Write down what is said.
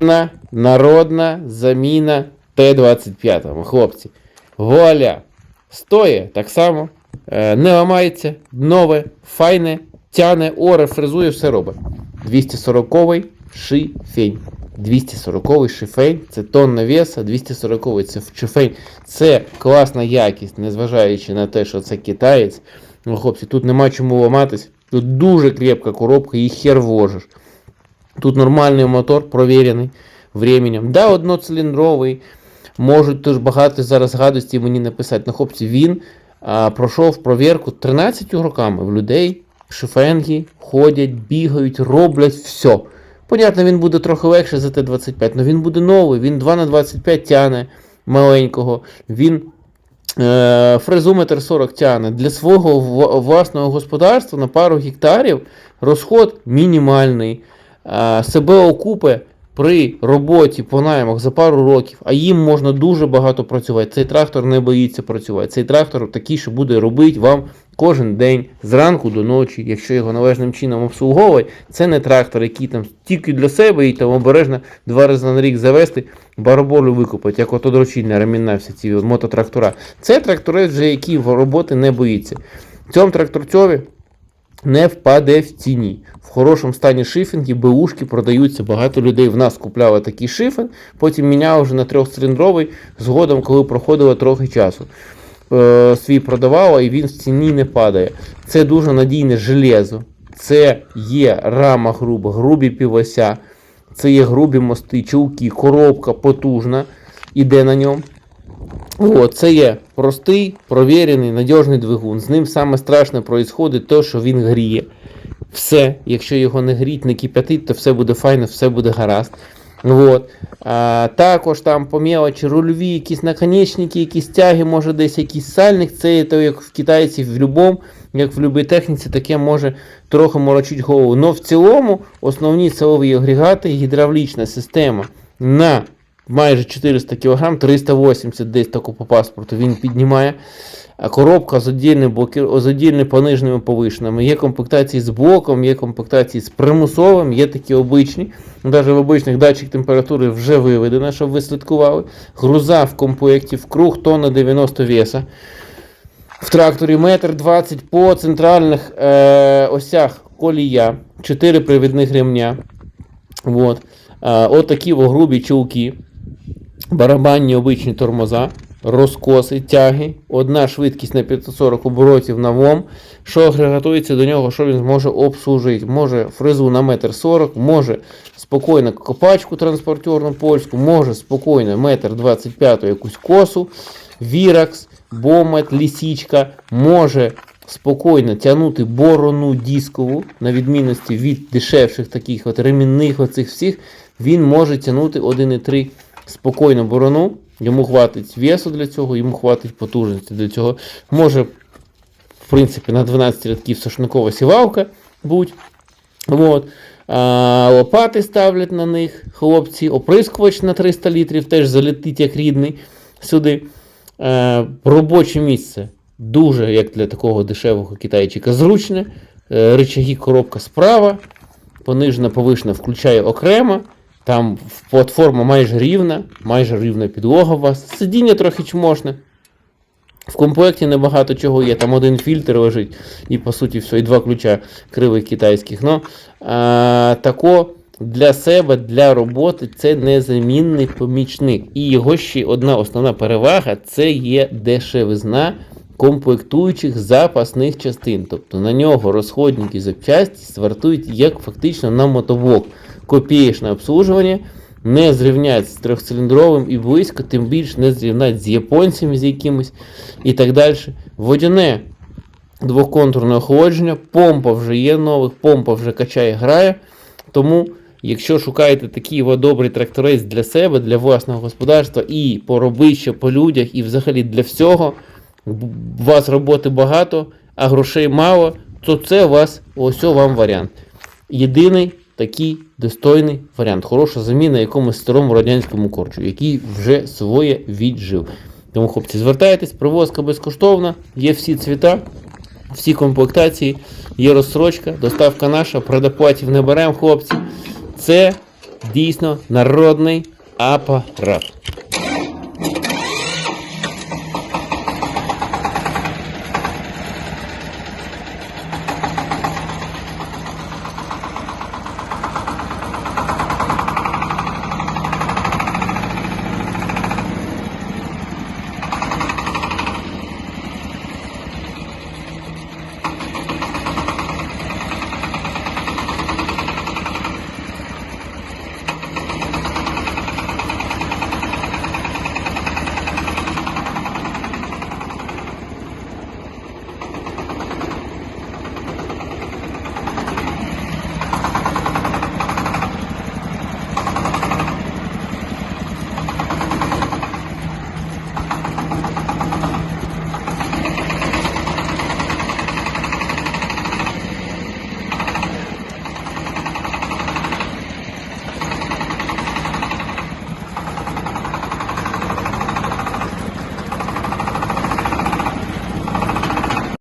на народна заміна Т-25. Хлопці. Вуаля! Стоє так само, е, не ламається, нове, файне, тяне, оре, фрезує, все робить. 240-й шифень. 240-й шифень це тонна веса, 240-й це шифень. Це класна якість, незважаючи на те, що це китаєць. Ну, хлопці, тут нема чому ламатись. Тут дуже крепка коробка, її хер вложиш. Тут нормальний мотор, провірений временем. Да, одноциліндровий. Можуть теж багато зараз гадостей мені написати. Ну, хлопці, він а, пройшов провірку 13 роками в людей. Шифенги ходять, бігають, роблять все. Понятно, він буде трохи легше за Т-25, але він буде новий, він 2 на 25 тяне маленького. Він е, фрезометр 40 тяне. Для свого власного господарства на пару гектарів розход мінімальний. Е, себе окупи при роботі по наймах за пару років, а їм можна дуже багато працювати. Цей трактор не боїться працювати. Цей трактор такий, що буде робити вам кожен день зранку до ночі, якщо його належним чином обслуговувати. Це не трактор, який там тільки для себе і там обережно два рази на рік завести, бараболю викупати, як ото дрочільня, ремінна, всі ці мототрактора. Це тракторець, вже який роботи не боїться. Цьому тракторцьові не впаде в ціні. В хорошому стані шифінги, БУшки продаються. Багато людей в нас купляли такий шифен, потім міняли вже на трьохциліндровий, згодом, коли проходило трохи часу. Е, свій продавала і він в ціні не падає. Це дуже надійне железо. Це є рама груба, грубі півося, це є грубі мости, чулки, коробка потужна, іде на ньому. О, це є простий, провірений, надіжний двигун. З ним саме страшне происходить те, що він гріє. Все, якщо його не гріть, не кип'ятить, то все буде файно, все буде гаразд. От. А, також там по мелочі рульові, якісь наконечники, якісь тяги, може десь якийсь сальник. Це то, як в китайців в любому, як в будь-якій техніці, таке може трохи морочити голову. Но в цілому основні силові агрегати, гідравлічна система на майже 400 кг, 380 десь таку по паспорту він піднімає. Коробка з отдільними пониженими повишеними. Є комплектації з блоком, є комплектації з примусовим, є такі обичні. Навіть в обичних датчик температури вже виведено, щоб ви слідкували. Груза в комплекті, в круг тонна 90 веса. В тракторі метр 20 по центральних е, осях колія, 4 привідних ремня. Е, от такі во грубі чулки, барабанні обичні тормоза, розкоси, тяги, одна швидкість на 540 оборотів на ВОМ. Що агрегатується до нього, що він зможе обслужити? Може фрезу на метр 40, може спокійно копачку транспортерну польську, може спокійно метр 25 якусь косу, віракс, бомет, лісічка, може спокійно тягнути борону дискову, на відмінності від дешевших таких от ремінних оцих всіх, він може тягнути 1,3 спокійно борону. Йому хватить весу для цього, йому хватить потужності для цього. Може, в принципі, на 12 рядків сошникова сівалка будь. Вот. А, лопати ставлять на них хлопці, оприскувач на 300 літрів теж залетить як рідний сюди. Е, робоче місце дуже, як для такого дешевого китайчика, зручне. Е, рычаги коробка справа, понижена повишена включає окремо. Там платформа майже рівна, майже рівна підлога у вас. Сидіння трохи чмошне. В комплекті небагато чого є. Там один фільтр лежить, і по суті все, і два ключа кривих китайських. Ну, а, тако для себе, для роботи це незамінний помічник. І його ще одна основна перевага це є дешевизна комплектуючих запасних частин. Тобто на нього розходники запчасті свартують як фактично на мотоблок. Копієчне обслужування, не зрівнять з трьохциліндровим і близько, тим більше не зрівнять з японцями з якимось і так далі. Водяне двоконтурне охолодження, помпа вже є нових, помпа вже качає, грає. Тому, якщо шукаєте такий добрий тракторець для себе, для власного господарства і по робища, по людях, і взагалі для всього, у вас роботи багато, а грошей мало, то це у вас ось вам варіант. Єдиний такий достойний варіант. Хороша заміна якомусь старому радянському корчу, який вже своє віджив. Тому, хлопці, звертайтесь, привозка безкоштовна, є всі цвіта, всі комплектації, є розсрочка, доставка наша, предоплатів не беремо, хлопці. Це дійсно народний апарат.